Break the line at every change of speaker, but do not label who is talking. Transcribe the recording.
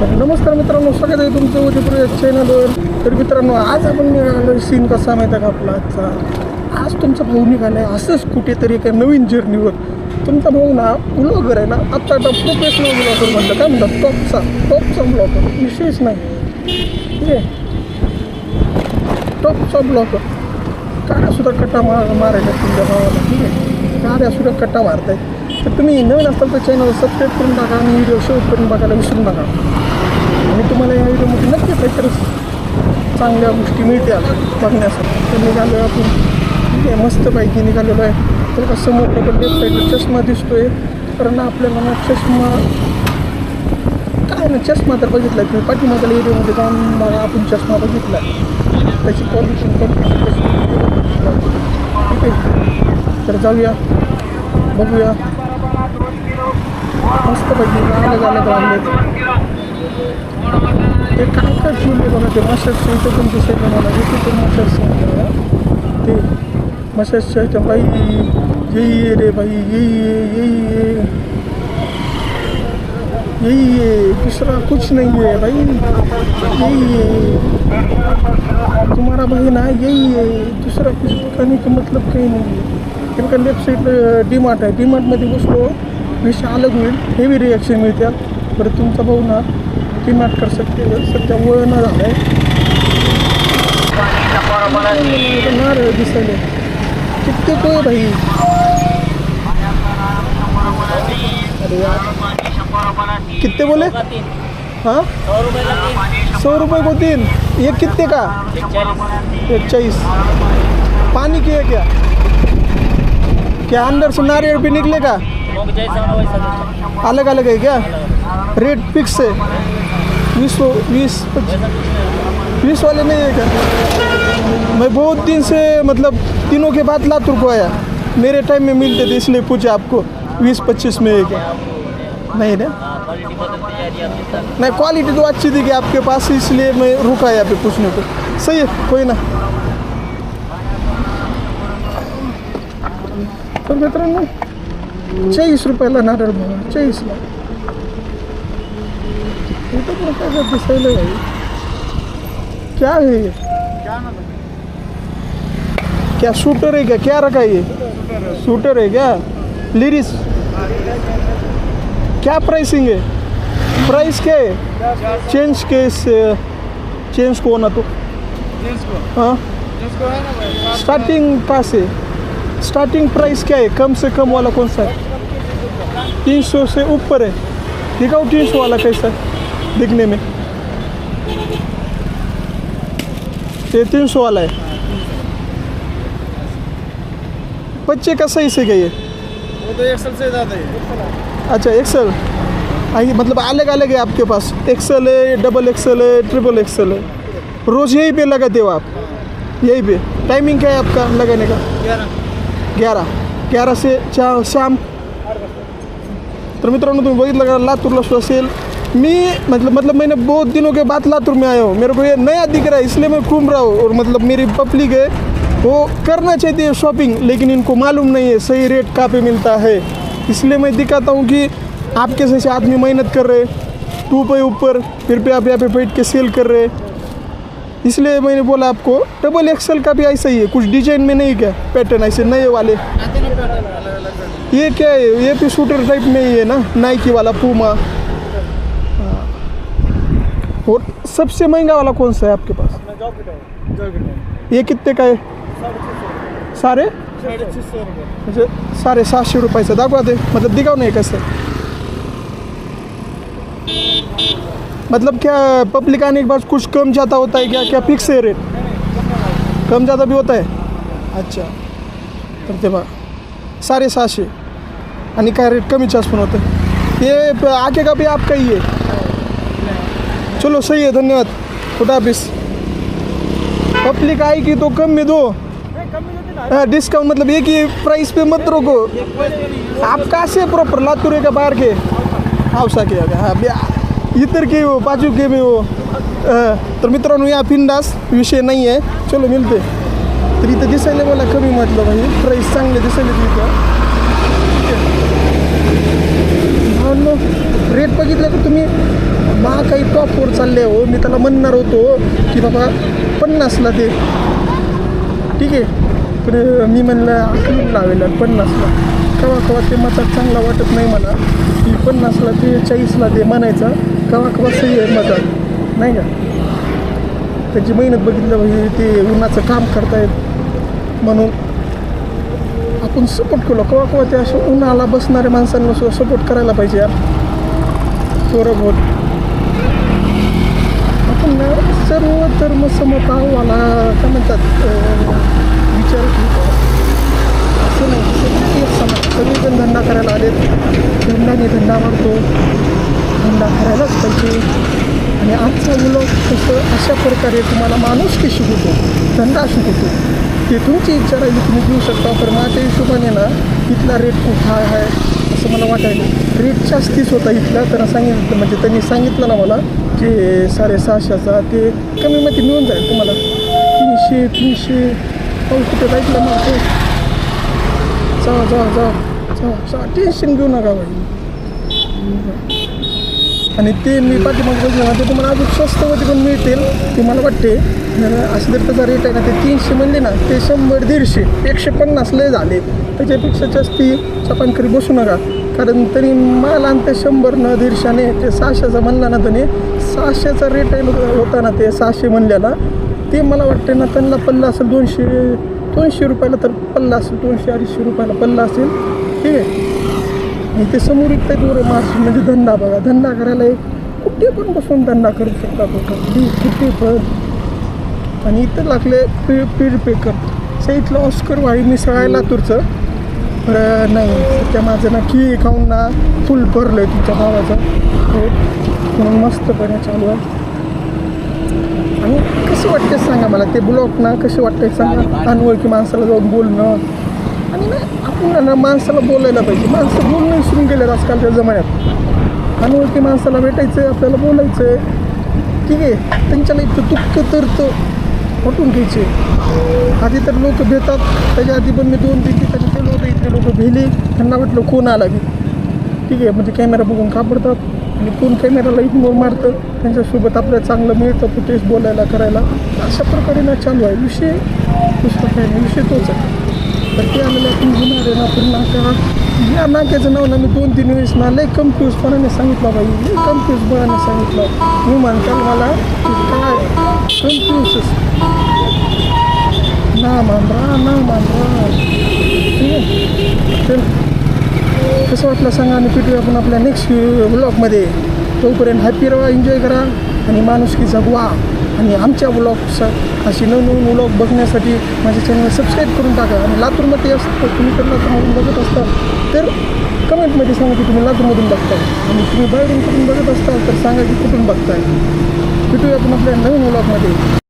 नमस्कार मित्रांनो स्वागत आहे तुमचं उदयपूर या चॅनलवर तर मित्रांनो आज आपण निघालो सीन कसा माहिती आहे का आपला? आजचा आज तुमचा भाऊ निघाला आहे असंच कुठेतरी एका नवीन जर्नीवर तुमचा भाऊ ना ब्लॉगर आहे ना. आता आता प्रोफेशनल ब्लॉगर म्हणलं. काय म्हणतात? टॉपचा टॉपचा ब्लॉगर विशेष नाही. ठीक आहे टॉपचा ब्लॉगर गाड्यासुद्धा कट्टा मार मारायला तुमच्या भावाला. ठीक आहे? गाड्यासुद्धा कट्टा मारतायत. तर तुम्ही नवीन असाल तर चॅनल सबस्क्राईब करून टाका आणि व्हिडिओ शेअर करून बघायला विसरू नका आणि तुम्हाला या व्हिडिओमध्ये नक्कीच काहीतरी चांगल्या गोष्टी मिळत्या बघण्यासाठी. तर निघालो आहे आपण. ठीक आहे मस्तपैकी निघालेलो आहे. तर का समोर डबल लेफ्ट साईडला चष्मा आहे कारण आपल्याला ना चष्मा काय ना चष्मा तर बघितला आहे तुम्ही पाठीमागल्या एरियामध्ये जाऊन बघा आपण चष्मा बघितला त्याची क्वालिटी ठीक आहे. तर जाऊया. बघूया. मस्तपैकी अलग अलग लागलेत ते काय काय ठेवले बघा ते? मशाजचं इथं पण दिसायचं मला इथे पण मशाज ते मशाजच्या इथं बाई येई ये रे बाई येई ये येई ये. यही ये. दूसरा कुछ नहीं है भाई यही है तुम्हारा भाई ना यही है दूसरा कुछ कहने का मतलब काही नाही आहे. लेफ्ट साईड डी मार्ट आहे. डी मार्टमध्ये बसलो. विषय अलग होईल हेवी रिॲक्शन मिळतात बरं, तुमचा भाऊ ना डी मार्ट कर सकते सध्या वळण झालं आहे नारळ दिसायले. किती तो भाई? अरे यार. कितने बोले हाँ? सौ रुपये को तीन ये कितने का? एक चालीस पानी की है क्या? क्या अंदर से नारियल भी निकलेगा अलग अलग है क्या? रेट फिक्स है। बीस बीस बीस वाले नहीं है क्या? मैं बहुत दिन से मतलब तीनों के बाद लातुर को आया। मेरे टाइम में मिलते थे इसलिए पूछा आपको बीस पच्चीस में है क्या? नहीं ना? नहीं क्वालिटी तो अच्छी थी कि आपके पास इसलिए मैं रुका यहाँ पे पूछने को। सही है कोई ना। तर मित्रांनो चाळीस रुपयाला नारळ बघा चाळीसला पण काय काय दिसायला भाई क्या है ये? क्या शूटर है क्या? क्या रखा है ये? शूटर है क्या? लिरिस क्या प्राइसिंग है? प्राइस क्या है? चेंज के चेंज को होना तो। हाँ। स्टार्टिंग कहाँ से स्टार्टिंग प्राइस क्या है? कम से कम वाला कौन सा है? तीन सौ से ऊपर है। दिखाओ तीन सौ वाला कैसा है दिखने में। ये तीन सौ वाला है। बच्चे का सही से
वो तो एक्सल से ज़्यादा है
अच्छा एक्सेल आई मतलब अलग अलग है आपके पास। एक्सेल है डबल एक्सल है ट्रिपल एक्सेल है। रोज़ यहीं पे लगाते हो आप? यहीं पे। टाइमिंग क्या है आपका लगाने का?
ग्यारह।
ग्यारह से चा शाम। तर मित्रांनो तुम्ही बघितलं का लातूरला शो असेल मी मतलब मतलब मैंने बहुत दिनों के बाद लातूर में आया हूँ। मेरे को ये नया दिख रहा है, इसलिए मैं घूम रहा हूँ। और मतलब मेरी पब्लिक है, वो करना चाहती है शॉपिंग लेकिन इनको मालूम नहीं है, सही रेट कहाँ पे मिलता है। इसलिए मैं दिखाता हूँ कि आपके जैसे आदमी मेहनत कर रहे टू पे ऊपर, फिर पे आप यहाँ पे बैठ के सेल कर रहे इसलिए मैंने बोला आपको डबल एक्सल का भी ऐसा ही है, कुछ डिज़ाइन में नहीं क्या? पैटर्न ऐसे नए वाले। ये क्या है? ये भी शूटर टाइप में ही है ना? नाइकी वाला पूमा और सबसे महँगा वाला कौन सा है आपके पास?
है है
ये कितने का है?
साढ़े सौ
सारे
साढ़े छः सौ रुपये
रुपयाचं दाखवा ते मतलब दिखाव नाही कसं मतलब क्या पब्लिक आने के बाद कुछ कम ज़्यादा होता है क्या? क्या फिक्स है रेट कम ज़्यादा भी होता है? अच्छा। तर ते बघा. साडे सहाशे. आणि काय रेट कमी जास्त पण होतं ये आगे का भी आपका ही है? चलो सही है धन्यवाद. खुदा हाफिज पब्लिक आएगी तो कम में दो हाँ डिस्काउंट मतलब एक ही प्राइस पे मत रोको. आप कहाँ से प्रॉपर लातूर का बाहर के? हावसा के का हाँ इतर के हो पाचू के में हो तर मित्रांनो या फिंडास विषय नाही आहे चलो मिळते तर इथं दिसायला मला कमी म्हटलं म्हणजे प्राईस चांगले दिसायले तिथं रेट बघितलं तर तुम्ही? मा काही टॉपवर चालले हो. मी त्याला म्हणणार होतो की बाबा पन्नासला ते ठीक आहे? पण मी म्हणलं आखलून लावेल पन्नासला. कवा कवा ते मचा चांगला वाटत नाही मला. पन्नासला ते चाळीसला ते म्हणायचा कवा कवा सही आहे मतात नाही का? त्याची मेहनत बघितलं म्हणजे ते उन्हाचं काम करतायत म्हणून आपण सपोर्ट केलो. कवा कवा ते अशा उन्हाला बसणाऱ्या माणसांना सुद्धा सपोर्ट करायला पाहिजे यार. थोडं बहुत आपण सर्व धर्म समभावाला काय म्हणतात विचार असं नाही शेतकरी एक समान सगळेजण धंदा करायला आलेत. धंदाने धंदा वाढतो धंदा करायलाच पाहिजे. आणि आजचा मुलं कसं अशा प्रकारे तुम्हाला माणूस की शिकवतो. धंदा शिकवतो. ते तुमची इच्छा राहिली तुम्ही घेऊ शकता. पण माझ्या हिशोबाने ना इथला रेट खूप हाय आहे असं मला वाटायला. रेट जास्तीच होता इथला त्यांना सांगितलं म्हणजे त्यांनी सांगितलं ना मला की साडेसहाशेचा ते कमीमध्ये मिळून जाईल तुम्हाला. तीनशे तीनशे. पाऊस कुठे राहिलं मग चला जा चला चला चला टेन्शन घेऊ नका बाई. आणि ते मी पाठीमाग ना ते तुम्हाला अजून स्वस्तमध्ये पण मिळतील ते मला वाटते. असं जर त्याचा रेट आहे ना ते तीनशे म्हणले ना ते शंभर दीडशे एकशे पन्नास लय झाले. त्याच्यापेक्षा जास्ती चपानकरी बसू नका. कारण तरी मला आणि ते शंभर न दीडशाने ते सहाशेचा म्हणला ना त्याने सहाशेचा रेट आहे होता ना ते सहाशे म्हणल्याला ते मला वाटते ना त्यांना पल्ला असेल दोनशे दोनशे रुपयाला तर पल्ला असेल दोनशे अडीचशे रुपयाला पल्ला असेल ठीक आहे आणि ते समोर इथं दूर मार्च म्हणजे धंदा बघा. धंदा करायला एक कुठे पण बसून धंदा करू शकता कुठं. कुठे पण आणि इथं लागले पी पीड पेकर. इथलं ऑस्कर वाई मिसळ आहे लातूरचं. बरं नाही त्या माझं ना की खाऊन ना फुल भरलं आहे तुमच्या भावाचं. हो म्हणून मस्तपणे चालू आहे. कसं वाटतं सांगा मला? ते ब्लॉक ना कसे वाटतंय सांगा? अनोळखी माणसाला जाऊन बोलणं. आणि ना आपण ना माणसाला बोलायला पाहिजे. माणसं बोलणं विसरून गेले आजकालच्या जमान्यात. अनोळखी माणसाला भेटायचं आहे आपल्याला बोलायचं आहे ठीक आहे त्यांच्याला इतकं दुःख तर वाटून घ्यायचे आधी तर लोक भेटतात त्याच्या आधी पण मी दोन तीन ठिकाणी ते लोक इथले लोक भेले. त्यांना वाटलं कोण आला की ठीक आहे म्हणजे कॅमेरा बघून कापडतात आणि कोण कॅमेराला इग्नोर मारतं त्यांच्यासोबत आपल्याला चांगलं मिळतं फुटेज बोलायला करायला. अशा प्रकारे ना चालू आहे. विषय दुसरा काय नाही विषय तोच आहे. तर ते आम्हाला आपण घेणार आहे ना पण नाका. या नाक्याचं नाव ना मी दोन तीन वेळेस ना लय कन्फ्यूजपणाने सांगितलं बाई. लय कन्फ्यूजपणाने सांगितलं. मी म्हणताल मला की काय? कन्फ्यूज ना मांडरा ना मांडरा. ठीक आहे? चल. कसं वाटलं सांगा आणि भेटूया आपण आपल्या नेक्स्ट ब्लॉगमध्ये तोपर्यंत हॅपी राहा एन्जॉय करा आणि माणुसकी जगवा. आणि आमच्या व्लॉग्स अशी नवनवीन व्लॉग बघण्यासाठी माझ्या चॅनल सबस्क्राईब करून टाका. आणि लातूरमध्ये असतं तुम्ही तर लातूरमधून बघत असता तर कमेंटमध्ये सांगा की तुम्ही लातूरमधून बघताय. आणि तुम्ही बाहेरून कुठून बघत असताल तर सांगा की कुठून बघताय. भेटूया आपण आपल्या नवीन व्लॉगमध्ये